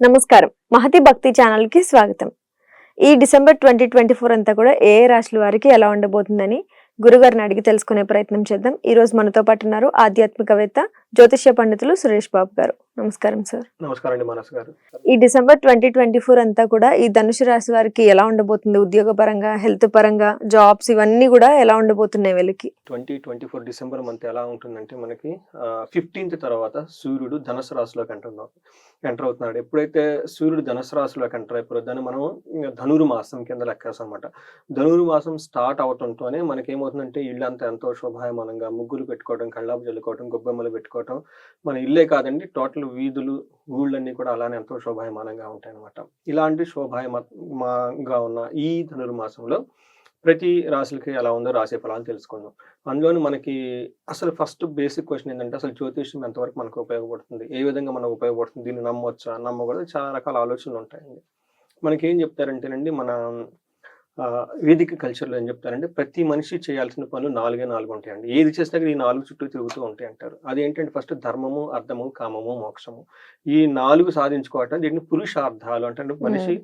నమస్కారం. మహతి భక్తి ఛానల్కి స్వాగతం. ఈ డిసెంబర్ ట్వంటీ ట్వంటీ ఫోర్ అంతా కూడా ఏ రాశుల వారికి ఎలా ఉండబోతుందని గురుగారిని అడిగి తెలుసుకునే ప్రయత్నం చేద్దాం. ఈరోజు మనతో పాటు ఉన్నారు ఆధ్యాత్మికవేత్త జ్యోతిష్య పండితులు సురేష్ బాబు గారు. నమస్కారం సార్. నమస్కారం అండి మానస్ గారు. ఈ డిసెంబర్ ట్వంటీ ట్వంటీ ఫోర్ అంతా కూడా ఈ ధనుసు రాశి వారికి ఎలా ఉండబోతుంది? ఉద్యోగ పరంగా హెల్త్ పరంగా జాబ్స్ ఇవన్నీ కూడా ఎలా ఉండబోతున్నాయి వీళ్ళకి? Twenty twenty four December month ఎలా ఉంటుందంటే మనకి ఫిఫ్టీన్త్ తర్వాత సూర్యుడు ధనుసు రాశిలోకి ఎంటర్ ఎంటర్ అవుతున్నాడు. ఎప్పుడైతే సూర్యుడు ధనుసు రాశిలోకి ఎంటర్ అయిపోయిందో దాన్ని మనం ఇంకా ధనురు మాసం కింద లెక్కేస్తాం అనమాట ధనురు మాసం స్టార్ట్ అవటంతోనే మనకి ఏమవుతుందంటే ఇల్లంతా ఎంతో శోభాయమానంగా ముగ్గులు పెట్టుకోవడం కళ్ళాపు చల్లుకోవడం గొబ్బెమ్మలు పెట్టుకోవడం మన ఇల్లే కాదండి టోటల్ వీధులు ఊళ్ళన్నీ కూడా అలానే ఎంతో శోభాయమానంగా ఉంటాయి అనమాట ఇలాంటి శోభాయమాగా ఉన్న ఈ ధనుర్మాసంలో ప్రతి రాశులకి ఎలా ఉందో రాసే ఫలాలు తెలుసుకుందాం. అందులోని మనకి అసలు ఫస్ట్ బేసిక్ క్వశ్చన్ ఏంటంటే అసలు జ్యోతిష్యం ఎంతవరకు మనకు ఉపయోగపడుతుంది? ఏ విధంగా మనకు ఉపయోగపడుతుంది? దీన్ని నమ్మవచ్చా నమ్మకూడదు. చాలా రకాల ఆలోచనలు ఉంటాయండి. మనకి ఏం చెప్తారంటేనండి మన వేదిక కల్చర్లో ఏం చెప్తారంటే ప్రతి మనిషి చేయాల్సిన పనులు నాలుగే నాలుగు ఉంటాయండి. ఏది చేసినా ఈ నాలుగు చుట్టూ తిరుగుతూ ఉంటాయి అంటారు. అదేంటంటే ఫస్ట్ ధర్మము అర్థము కామము మోక్షము. ఈ నాలుగు సాధించుకోవటం దీన్ని పురుషార్థాలు అంటే మనిషి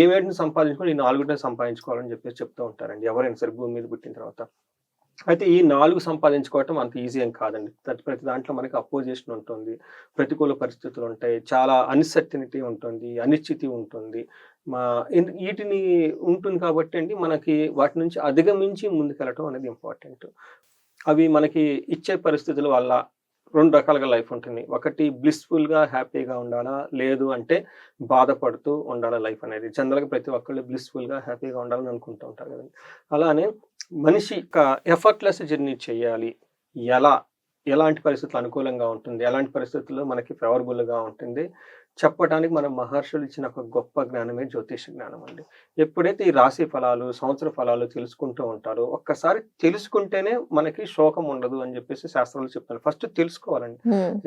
ఏ వేటిని సంపాదించుకొని ఈ నాలుగుని సంపాదించుకోవాలని చెప్పేసి చెప్తూ ఉంటారండి. ఎవరైనా సరే భూమి మీద పుట్టిన తర్వాత. అయితే ఈ నాలుగు సంపాదించుకోవటం అంత ఈజీ ఏం కాదండి. ప్రతి ప్రతి దాంట్లో మనకి అపోజిషన్ ఉంటుంది ప్రతికూల పరిస్థితులు ఉంటాయి చాలా అన్సర్టినిటీ ఉంటుంది అనిశ్చితి ఉంటుంది. వీటిని ఉంటుంది కాబట్టి అండి మనకి వాటి నుంచి అధిగమించి ముందుకెళ్ళటం అనేది ఇంపార్టెంట్. అవి మనకి ఇచ్చే పరిస్థితుల వల్ల రెండు రకాలుగా లైఫ్ ఉంటుంది. ఒకటి బ్లిస్ఫుల్గా హ్యాపీగా ఉండాలా? లేదు అంటే బాధపడుతూ ఉండాలా లైఫ్ అనేది. జనరల్గా ప్రతి ఒక్కళ్ళు బ్లిస్ఫుల్గా హ్యాపీగా ఉండాలని అనుకుంటూ ఉంటారు కదండి. అలానే మనిషి ఎఫర్ట్లెస్ జర్నీ చేయాలి. ఎలా? ఎలాంటి పరిస్థితులు అనుకూలంగా ఉంటుంది? ఎలాంటి పరిస్థితుల్లో మనకి ఫేవరబుల్గా ఉంటుంది? చెప్పడానికి మన మహర్షులు ఇచ్చిన ఒక గొప్ప జ్ఞానమే జ్యోతిష జ్ఞానం అండి ఎప్పుడైతే ఈ రాశి ఫలాలు సంవత్సర ఫలాలు తెలుసుకుంటూ ఉంటారో ఒక్కసారి తెలుసుకుంటేనే మనకి శోకం ఉండదు అని చెప్పేసి శాస్త్రాలు చెప్తారు first తెలుసుకోవాలండి.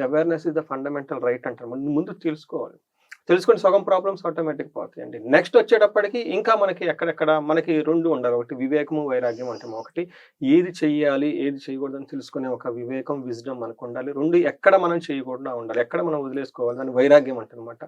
Awareness is the fundamental right అంటారు. ముందు ముందు తెలుసుకోవాలి. తెలుసుకుని సగం ప్రాబ్లమ్స్ ఆటోమేటిక్ పోతాయండి. నెక్స్ట్ వచ్చేటప్పటికి ఇంకా మనకి ఎక్కడెక్కడ మనకి రెండు ఉండాలి. ఒకటి వివేకము వైరాగ్యం అంటే ఒకటి. ఏది చెయ్యాలి ఏది చేయకూడదు అని తెలుసుకునే ఒక వివేకం విజ్డమ్ మనకు ఉండాలి. రెండు ఎక్కడ మనం చేయకుండా ఉండాలి. ఎక్కడ మనం వదిలేసుకోవాలి దాని వైరాగ్యం అంటనమాట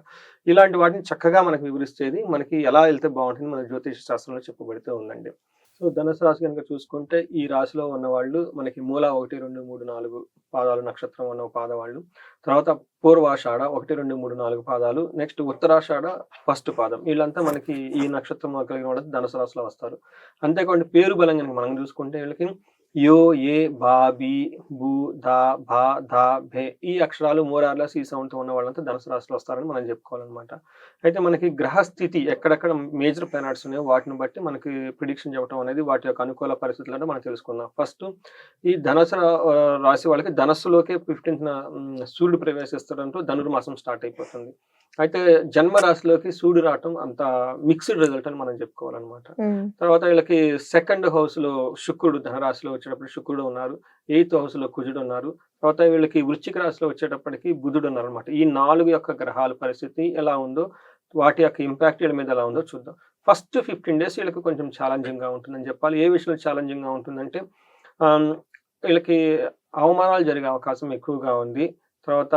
ఇలాంటి వాటిని చక్కగా మనకి వివరిస్తేది మనకి ఎలా వెళ్తే బాగుంటుంది మన జ్యోతిష శాస్త్రంలో చెప్పబడుతూ ఉందండి. సో ధనుసు రాశి కనుక చూసుకుంటే ఈ రాశిలో ఉన్న వాళ్ళు మనకి మూల ఒకటి రెండు మూడు నాలుగు పాదాలు నక్షత్రం ఉన్న పాదవాళ్ళు. తర్వాత పూర్వాషాఢ ఒకటి రెండు మూడు నాలుగు పాదాలు. నెక్స్ట్ ఉత్తరాషాఢ ఫస్ట్ పాదం. వీళ్ళంతా మనకి ఈ నక్షత్రం కలిగిన వాళ్ళు ధనుసు రాశిలో వస్తారు. అంతేకాకుండా పేరు బలం కనుక మనం చూసుకుంటే వీళ్ళకి యో ఏ బా బి బు దా భా ధా భే ఈ అక్షరాలు మోరార్లస్ ఈ సౌండ్తో ఉన్న వాళ్ళంతా ధనుసు రాశిలో వస్తారని మనం చెప్పుకోవాలన్నమాట. అయితే మనకి గ్రహస్థితి ఎక్కడెక్కడ మేజర్ ప్లానెట్స్ ఉన్నాయో వాటిని బట్టి మనకి ప్రిడిక్షన్ చెప్పడం అనేది వాటి యొక్క అనుకూల పరిస్థితులు అంటే మనం తెలుసుకుందాం. ఫస్ట్ ఈ ధనుసు రాశి వాళ్ళకి ధనస్సులోకి ఫిఫ్టీన్త్ సూర్యుడు ప్రవేశిస్తాడంటూ ధనుర్మాసం స్టార్ట్ అయిపోతుంది. అయితే జన్మ రాశిలోకి సూర్యుడు రావటం అంత మిక్స్డ్ రిజల్ట్ అని మనం చెప్పుకోవాలన్నమాట. తర్వాత వీళ్ళకి సెకండ్ హౌస్లో శుక్రుడు ధనరాశిలో వచ్చేటప్పుడు శుక్రుడు ఉన్నారు ఎయిత్ హౌస్లో కుజుడు ఉన్నారు తర్వాత వీళ్ళకి వృశ్చిక రాశిలో వచ్చేటప్పటికి బుధుడు ఉన్నారు అనమాట ఈ నాలుగు యొక్క గ్రహాల పరిస్థితి ఎలా ఉందో వాటి యొక్క ఇంపాక్ట్ వీళ్ళ మీద ఎలా ఉందో చూద్దాం. ఫస్ట్ ఫిఫ్టీన్ డేస్ వీళ్ళకి కొంచెం ఛాలెంజింగ్గా ఉంటుందని చెప్పాలి. ఏ విషయంలో ఛాలెంజింగ్గా ఉంటుందంటే వీళ్ళకి అవమానాలు జరిగే అవకాశం ఎక్కువగా ఉంది తర్వాత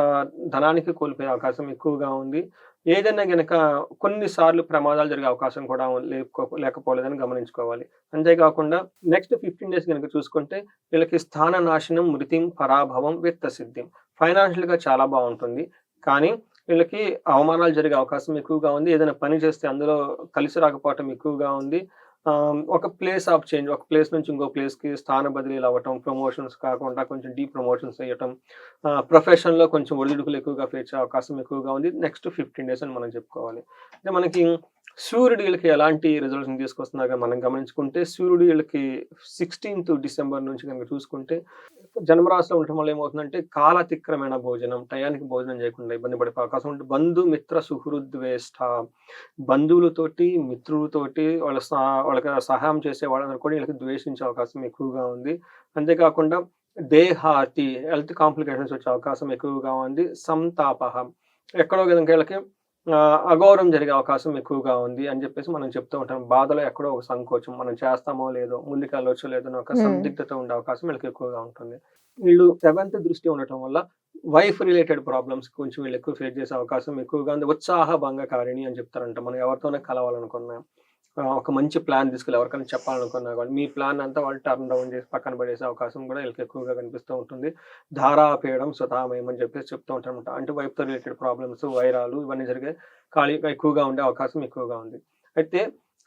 ధనానికి కోల్పోయే అవకాశం ఎక్కువగా ఉంది ఏదైనా గనక కొన్నిసార్లు ప్రమాదాలు జరిగే అవకాశం కూడా లేకపోలేదని గమనించుకోవాలి. అంతేకాకుండా నెక్స్ట్ ఫిఫ్టీన్ డేస్ కనుక చూసుకుంటే వీళ్ళకి స్థాన నాశనం మృతిం పరాభవం విత్త సిద్ధిం ఫైనాన్షియల్గా చాలా బాగుంటుంది. కానీ వీళ్ళకి అవమానాలు జరిగే అవకాశం ఎక్కువగా ఉంది. ఏదైనా పని చేస్తే అందులో కలిసి రాకపోవటం ఎక్కువగా ఉంది. ఒక ప్లేస్ ఆఫ్ చేంజ్ ఒక ప్లేస్ నుంచి ఇంకో ప్లేస్కి కి స్థాన బదిలీలు అవ్వటం ప్రమోషన్స్ కాకుండా కొంచెం డీ ప్రమోషన్స్ అయ్యటం ప్రొఫెషన్లో కొంచెం ఒడిదుడుకులు ఎక్కువగా ఫేస్ అవకాశం ఎక్కువగా ఉంది. నెక్స్ట్ ఫిఫ్టీన్ డేస్ అని మనం చెప్పుకోవాలి. అంటే మనకి సూర్యుడు వీళ్ళకి ఎలాంటి రిజల్యూషన్ తీసుకొస్తున్నాగా మనం గమనించుకుంటే సూర్యుడు వీళ్ళకి సిక్స్టీన్త్ డిసెంబర్ నుంచి కనుక చూసుకుంటే జన్మరాశిలో ఉండటం వల్ల ఏమవుతుందంటే కాలతిక్రమైన భోజనం టయానికి భోజనం చేయకుండా ఇబ్బంది పడే అవకాశం ఉంటుంది. బంధు మిత్ర సుహృద్వేష్ట బంధువులతోటి మిత్రులతోటి వాళ్ళ వాళ్ళకి సహాయం చేసే వాళ్ళని కూడా వీళ్ళకి ద్వేషించే అవకాశం ఎక్కువగా ఉంది. అంతేకాకుండా దేహాతి హెల్త్ కాంప్లికేషన్స్ వచ్చే అవకాశం ఎక్కువగా ఉంది. సంతాప ఎక్కడో విధంగా వీళ్ళకి అగౌరవం జరిగే అవకాశం ఎక్కువగా ఉంది అని చెప్పేసి మనం చెప్తూ ఉంటాం. బాధలో ఎక్కడో ఒక సంకోచం మనం చేస్తామో లేదో ముందుకు వెళ్ళొచ్చో లేదో ఒక. సందిగ్ధత ఉండే అవకాశం వీళ్ళకి ఎక్కువగా ఉంటుంది. వీళ్ళు సెవెంత్ దృష్టి ఉండటం వల్ల వైఫ్ రిలేటెడ్ ప్రాబ్లమ్స్ కొంచెం వీళ్ళు ఎక్కువ ఫేస్ చేసే అవకాశం ఎక్కువగా ఉంది. ఉత్సాహ భంగకారిణి అని చెప్తారంట. మనం ఎవరితోనే కలవాలనుకున్నా. ఒక మంచి ప్లాన్ తీసుకెళ్ళి ఎవరికైనా చెప్పాలనుకున్నా కానీ మీ ప్లాన్ అంతా వాళ్ళు టర్న్ డౌన్ చేసి పక్కన పడేసే అవకాశం కూడా వీళ్ళకి ఎక్కువగా కనిపిస్తూ ఉంటుంది. ధారాపేయడం సుతామయం అని చెప్పేసి చెప్తూ ఉంటారనమాట అంటే వైపుతో రిలేటెడ్ ప్రాబ్లమ్స్ వైరాలు ఇవన్నీ జరిగే ఖాళీ ఎక్కువగా ఉండే అవకాశం ఎక్కువగా ఉంది. అయితే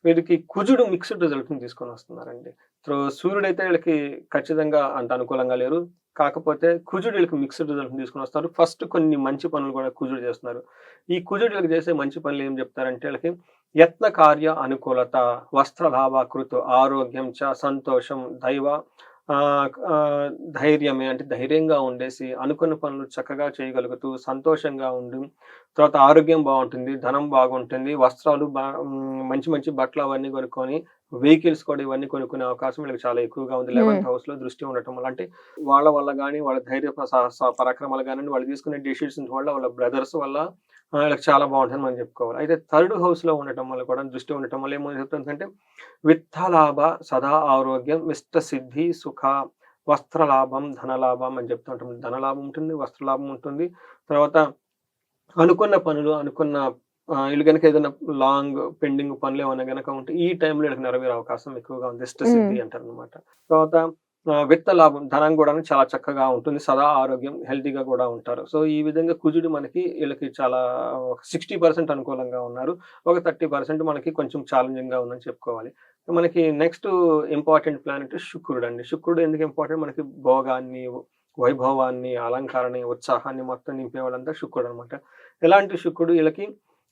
వీరికి కుజుడు మిక్స్డ్ రిజల్ట్ని తీసుకొని వస్తున్నారండి. సో సూర్యుడు అయితే వీళ్ళకి ఖచ్చితంగా అంత అనుకూలంగా లేరు. కాకపోతే కుజుడు వీళ్ళకి మిక్స్డ్ రిజల్ట్ తీసుకొని వస్తారు. ఫస్ట్ కొన్ని మంచి పనులు కూడా కుజుడు చేస్తున్నారు. ఈ కుజుడు వీళ్ళకి చేసే మంచి పనులు ఏం చెప్తారంటే వీళ్ళకి యత్న కార్య అనుకూలత వస్త్ర లాభాకృత ఆరోగ్యం చ సంతోషం దైవ ఆ, ధైర్యమే అంటే ధైర్యంగా ఉండేసి అనుకున్న పనులు చక్కగా చేయగలుగుతూ సంతోషంగా ఉండి. తర్వాత ఆరోగ్యం బాగుంటుంది ధనం బాగుంటుంది వస్త్రాలు మంచి మంచి బట్టలు అవన్నీ కొనుక్కొని వెహికల్స్ కూడా ఇవన్నీ కొనుక్కునే అవకాశం వీళ్ళకి చాలా ఎక్కువగా ఉంది. లెవెన్త్ హౌస్లో దృష్టి ఉండటం వల్ల. అంటే వాళ్ళ వల్ల కానీ వాళ్ళ ధైర్య పరాక్రమాలు కానీ వాళ్ళు తీసుకునే డెసిషన్స్ వల్ల వాళ్ళ బ్రదర్స్ వల్ల వీళ్ళకి చాలా బాగుంటుంది మనం చెప్పుకోవాలి. అయితే థర్డ్ హౌస్లో ఉండటం వల్ల కూడా దృష్టి ఉండటం వల్ల ఏమో చెప్తుందంటే విత్తలాభ సదా ఆరోగ్యం ఇష్ట సిద్ధి సుఖ వస్త్రలాభం ధనలాభం అని చెప్తుంటాం ధనలాభం ఉంటుంది వస్త్రలాభం ఉంటుంది. తర్వాత అనుకున్న పనులు అనుకున్న వీళ్ళు కనుక ఏదైనా లాంగ్ పెండింగ్ పనులు ఏమైనా కనుక ఉంటే ఈ టైంలో వీళ్ళకి నెరవేరే అవకాశం ఎక్కువగా ఉంది. ఇష్ట సిద్ధి అంటారు అనమాట తర్వాత విత్త లాభం ధనం కూడా చాలా చక్కగా ఉంటుంది. సదా ఆరోగ్యం హెల్తీగా కూడా ఉంటారు. సో ఈ విధంగా కుజుడు మనకి వీళ్ళకి చాలా ఒక సిక్స్టీ పర్సెంట్ అనుకూలంగా ఉన్నారు. ఒక థర్టీ పర్సెంట్ మనకి కొంచెం ఛాలెంజింగ్గా ఉందని చెప్పుకోవాలి. మనకి నెక్స్ట్ ఇంపార్టెంట్ ప్లానెట్ శుక్రుడు అండి. శుక్రుడు ఎందుకు ఇంపార్టెంట్? మనకి భోగాన్ని వైభవాన్ని అలంకారాన్ని ఉత్సాహాన్ని మొత్తం నింపే వాళ్ళంతా శుక్రుడు అనమాట ఎలాంటి శుక్రుడు? వీళ్ళకి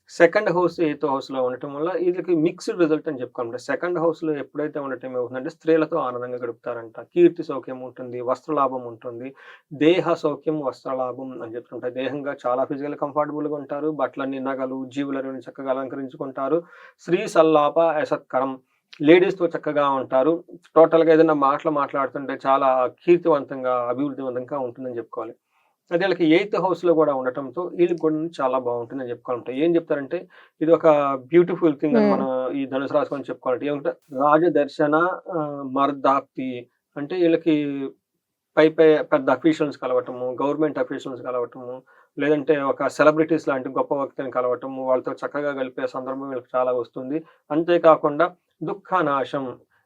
సెకండ్ హౌస్ ఎయిత్ హౌస్లో ఉండటం వల్ల వీళ్ళకి మిక్స్డ్ రిజల్ట్ అని చెప్పుకోవాలి సెకండ్ హౌస్లో ఎప్పుడైతే ఉండటం ఏమవుతుందంటే స్త్రీలతో ఆనందంగా గడుపుతారంట. కీర్తి సౌఖ్యం ఉంటుంది వస్త్రలాభం ఉంటుంది దేహ సౌఖ్యం వస్త్రలాభం అని చెప్తుంటారు. దేహంగా చాలా ఫిజికల్ కంఫర్టబుల్గా ఉంటారు. బట్టలన్నీ నగలు జీవులను చక్కగా అలంకరించుకుంటారు. స్త్రీ సల్లాప అసత్కరం లేడీస్తో చక్కగా ఉంటారు. టోటల్గా ఏదైనా మాటలు మాట్లాడుతుంటే చాలా కీర్తివంతంగా అభివృద్ధివంతంగా ఉంటుందని చెప్పుకోవాలి. అదే వీళ్ళకి ఎయిత్ హౌస్లో కూడా ఉండటంతో వీళ్ళకి కూడా చాలా బాగుంటుందని చెప్పుకోవాలంటే. ఏం చెప్తారంటే ఇది ఒక బ్యూటిఫుల్ థింగ్ అని. మనం ఈ ధనుసు గురించి చెప్పుకోవాలంటే. ఏమంటే రాజదర్శన మర్దాప్తి అంటే వీళ్ళకి పై పై పెద్ద అఫీషియల్స్ కలవటము గవర్నమెంట్ అఫీషియల్స్ కలవటము లేదంటే ఒక సెలబ్రిటీస్ లాంటి గొప్ప వ్యక్తిని కలవటము వాళ్ళతో చక్కగా కలిపే సందర్భం వీళ్ళకి చాలా వస్తుంది. అంతేకాకుండా దుఃఖనాశం.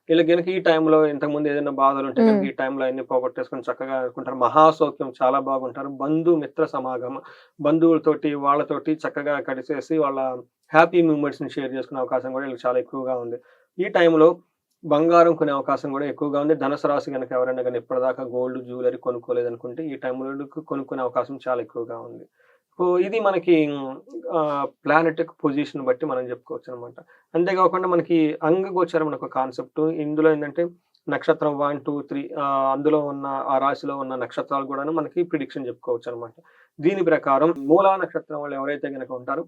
వీళ్ళకి కనుక ఈ టైంలో ఇంతకుముందు ఏదైనా బాధలు ఉంటే కనుక. ఈ టైంలో అన్ని పోగొట్టేసుకొని చక్కగా అనుకుంటారు మహాసౌఖ్యం చాలా బాగుంటారు. బంధు మిత్ర సమాగమ. బంధువులతోటి వాళ్ళతోటి చక్కగా కలిసేసి వాళ్ళ హ్యాపీ మూమెంట్స్ని షేర్ చేసుకునే అవకాశం కూడా వీళ్ళకి చాలా ఎక్కువగా ఉంది. ఈ టైంలో బంగారం కొనే అవకాశం కూడా ఎక్కువగా ఉంది. ధనుసు రాశి కనుక ఎవరైనా కానీ ఇప్పటిదాకా గోల్డ్ జ్యువెలరీ కొనుక్కోలేదు అనుకుంటే ఈ టైంలో కొనుక్కునే అవకాశం చాలా ఎక్కువగా ఉంది. ఇది మనకి ప్లానెట్ పొజిషన్ బట్టి మనం చెప్పుకోవచ్చు అనమాట అంతేకాకుండా మనకి అంగగోచరం అనే ఒక కాన్సెప్ట్ ఇందులో ఏంటంటే నక్షత్రం వన్ టూ త్రీ అందులో ఉన్న ఆ రాశిలో ఉన్న నక్షత్రాలు కూడా మనకి ప్రిడిక్షన్ చెప్పుకోవచ్చు అనమాట దీని ప్రకారం మూలా నక్షత్రం వాళ్ళు ఎవరైతే కనుక ఉంటారో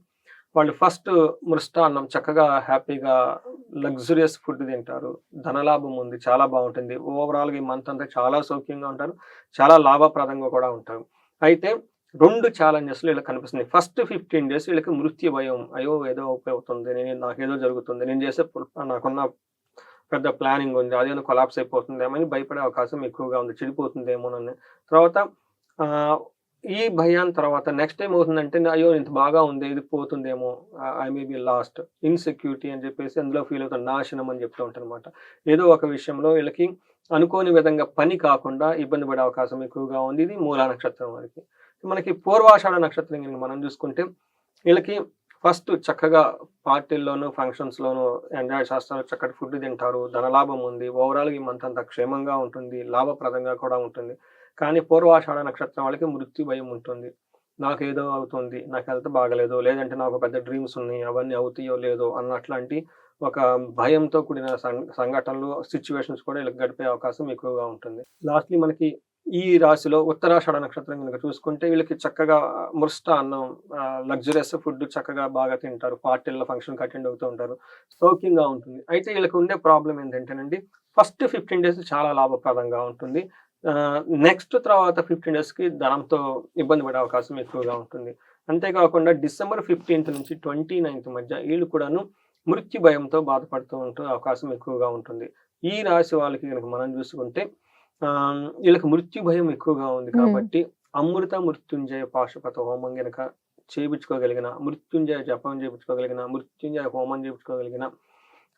వాళ్ళు ఫస్ట్ మృష్టాన్నం చక్కగా హ్యాపీగా లగ్జరియస్ ఫుడ్ తింటారు. ధనలాభం ఉంది చాలా బాగుంటుంది. ఓవరాల్గా ఈ మంత్ అంతా చాలా సౌఖ్యంగా ఉంటారు. చాలా లాభప్రదంగా కూడా ఉంటారు. అయితే రెండు ఛాలెంజెస్లో వీళ్ళకి కనిపిస్తుంది ఫస్ట్ ఫిఫ్టీన్ డేస్ వీళ్ళకి మృత్యు భయం. అయ్యో ఏదో అవుతుంది నేను నాకేదో జరుగుతుంది. నేను చేసే నాకున్న పెద్ద ప్లానింగ్ ఉంది. అదేదో కొలాప్స్ అయిపోతుందేమో అని భయపడే అవకాశం ఎక్కువగా ఉంది. చెడిపోతుందేమోనని తర్వాత ఈ భయాన్ని తర్వాత నెక్స్ట్ టైం అవుతుందంటే అయ్యో ఇంత బాగా ఉంది. ఇది పోతుందేమో. I may be lost insecurity అని చెప్పేసి అందులో ఫీల్ అవుతాను. నాశనం అని చెప్తూ ఉంటాను అనమాట ఏదో ఒక విషయంలో వీళ్ళకి అనుకోని విధంగా పని కాకుండా ఇబ్బంది పడే అవకాశం ఎక్కువగా ఉంది. ఇది మూలా నక్షత్రం వారికి. మనకి పూర్వాషాఢ నక్షత్రం కనుక మనం చూసుకుంటే వీళ్ళకి ఫస్ట్ చక్కగా పార్టీల్లోనూ ఫంక్షన్స్లోనూ ఎంజాయ్ చేస్తారు చక్కటి ఫుడ్ తింటారు ధనలాభం ఉంది ఓవరాల్ ఈ మంత్ అంతా క్షేమంగా ఉంటుంది లాభప్రదంగా కూడా ఉంటుంది. కానీ పూర్వాషాఢ నక్షత్రం వాళ్ళకి మృత్యు భయం ఉంటుంది. నాకు ఏదో అవుతుంది నాకు హెల్త్ బాగలేదు లేదంటే నాకు పెద్ద డ్రీమ్స్ ఉన్నాయి అవన్నీ అవుతాయో లేదో అన్నట్లాంటి ఒక భయంతో కూడిన సంఘటనలు సిచ్యువేషన్స్ కూడా వీళ్ళకి గడిపే అవకాశం ఎక్కువగా ఉంటుంది. లాస్ట్లీ మనకి ఈ రాశిలో ఉత్తరాషాఢ నక్షత్రం కనుక చూసుకుంటే వీళ్ళకి చక్కగా మృష్ట అన్నం లగ్జరియస్ ఫుడ్ చక్కగా బాగా తింటారు. పార్టీల్లో ఫంక్షన్కి అటెండ్ అవుతూ ఉంటారు. సౌఖ్యంగా ఉంటుంది. అయితే వీళ్ళకి ఉండే ప్రాబ్లం ఏంటంటేనండి ఫస్ట్ ఫిఫ్టీన్ డేస్ చాలా లాభప్రదంగా ఉంటుంది. నెక్స్ట్ తర్వాత ఫిఫ్టీన్ డేస్కి ధనంతో ఇబ్బంది పడే అవకాశం ఎక్కువగా ఉంటుంది. అంతేకాకుండా డిసెంబర్ ఫిఫ్టీన్త్ నుంచి ట్వంటీ నైన్త్ మధ్య వీళ్ళు కూడాను మృత్యు భయంతో బాధపడుతూ ఉంటూ అవకాశం ఎక్కువగా ఉంటుంది. ఈ రాశి వాళ్ళకి కనుక మనం చూసుకుంటే వీళ్ళకి మృత్యు భయం ఎక్కువగా ఉంది. కాబట్టి అమృత మృత్యుంజయ పాశుపత హోమం గనక చేయించుకోగలిగిన మృత్యుంజయ జపం చేయించుకోగలిగిన మృత్యుంజయ హోమం చేయించుకోగలిగిన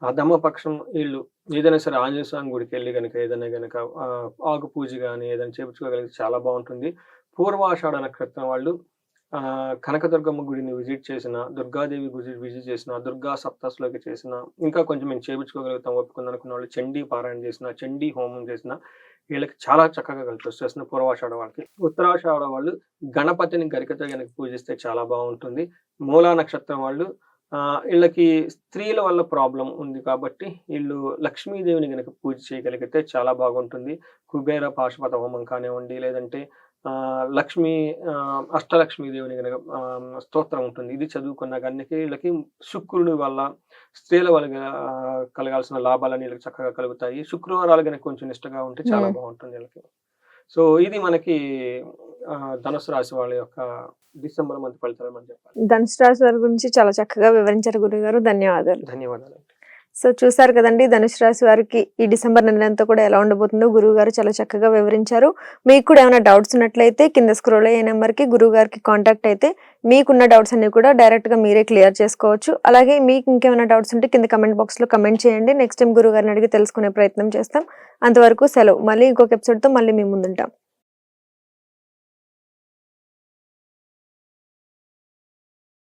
అధమ పక్షం వీళ్ళు ఏదైనా సరే ఆంజనేయ స్వామి గుడికి వెళ్ళి కనుక ఏదైనా కనుక ఆకు పూజ కానీ ఏదైనా చేయించుకోగలిగితే చాలా బాగుంటుంది పూర్వాషాఢ నక్షత్రం వాళ్ళు ఆ, కనకదుర్గమ్మ గుడిని విజిట్ చేసిన దుర్గాదేవి గుడి విజిట్ చేసిన దుర్గా సప్తాస్లోకి చేసిన ఇంకా కొంచెం మేము చేయించుకోగలుగుతాం ఒప్పుకుంది అనుకున్న వాళ్ళు చండీ పారాయణ చేసిన చండీ హోమం చేసిన వీళ్ళకి చాలా చక్కగా కలిసి వచ్చేస్తుంది పూర్వాషాఢ వాళ్ళకి ఉత్తరాషాఢ వాళ్ళు గణపతిని గరికతో కనుక పూజిస్తే చాలా బాగుంటుంది. మూలా నక్షత్రం వాళ్ళు వీళ్ళకి స్త్రీల వల్ల ప్రాబ్లం ఉంది కాబట్టి వీళ్ళు లక్ష్మీదేవిని కనుక పూజ చేయగలిగితే చాలా బాగుంటుంది. కుబేర పాశుపత హోమం కానివ్వండి లేదంటే లక్ష్మి లక్ష్మీ అష్టలక్ష్మీదేవిని కనుక స్తోత్రం ఉంటుంది. ఇది చదువుకున్న కానీ వీళ్ళకి శుక్రుడి వల్ల స్త్రీల ఆ, కలగాల్సిన లాభాలన్నీ వీళ్ళకి చక్కగా కలుగుతాయి. శుక్రవారాలు కనుక కొంచెం నిష్టగా ఉంటే చాలా. బాగుంటుంది వీళ్ళకి. సో ఇది మనకి ఆ, ధనుసు రాశి వాళ్ళ యొక్క డిసెంబర్ మంత్ ఫలితాలు మనం చెప్పాలి. ధనుసు రాశి వారి గురించి చాలా చక్కగా వివరించారు గురుగారు. ధన్యవాదాలు. ధన్యవాదాలు. సో చూసారు కదండి ధనుసు రాశి వారికి ఈ డిసెంబర్ నెలంతా కూడా ఎలా ఉండబోతుందో గురువు గారు చాలా చక్కగా వివరించారు. మీకు కూడా ఏమైనా డౌట్స్ ఉన్నట్లయితే కింద స్క్రోల్ అయ్యే నెంబర్కి గురువు గారికి కాంటాక్ట్ అయితే మీకున్న డౌట్స్ అన్ని కూడా డైరెక్ట్గా మీరే క్లియర్ చేసుకోవచ్చు. అలాగే మీకు ఇంకేమైనా డౌట్స్ ఉంటే కింద కమెంట్ బాక్స్లో కమెంట్ చేయండి. నెక్స్ట్ టైం గురువు గారిని అడిగి తెలుసుకునే ప్రయత్నం చేస్తాం. అంతవరకు సెలవు. మళ్ళీ ఇంకొక ఎపిసోడ్తో మళ్ళీ మీ ముందుంటాం.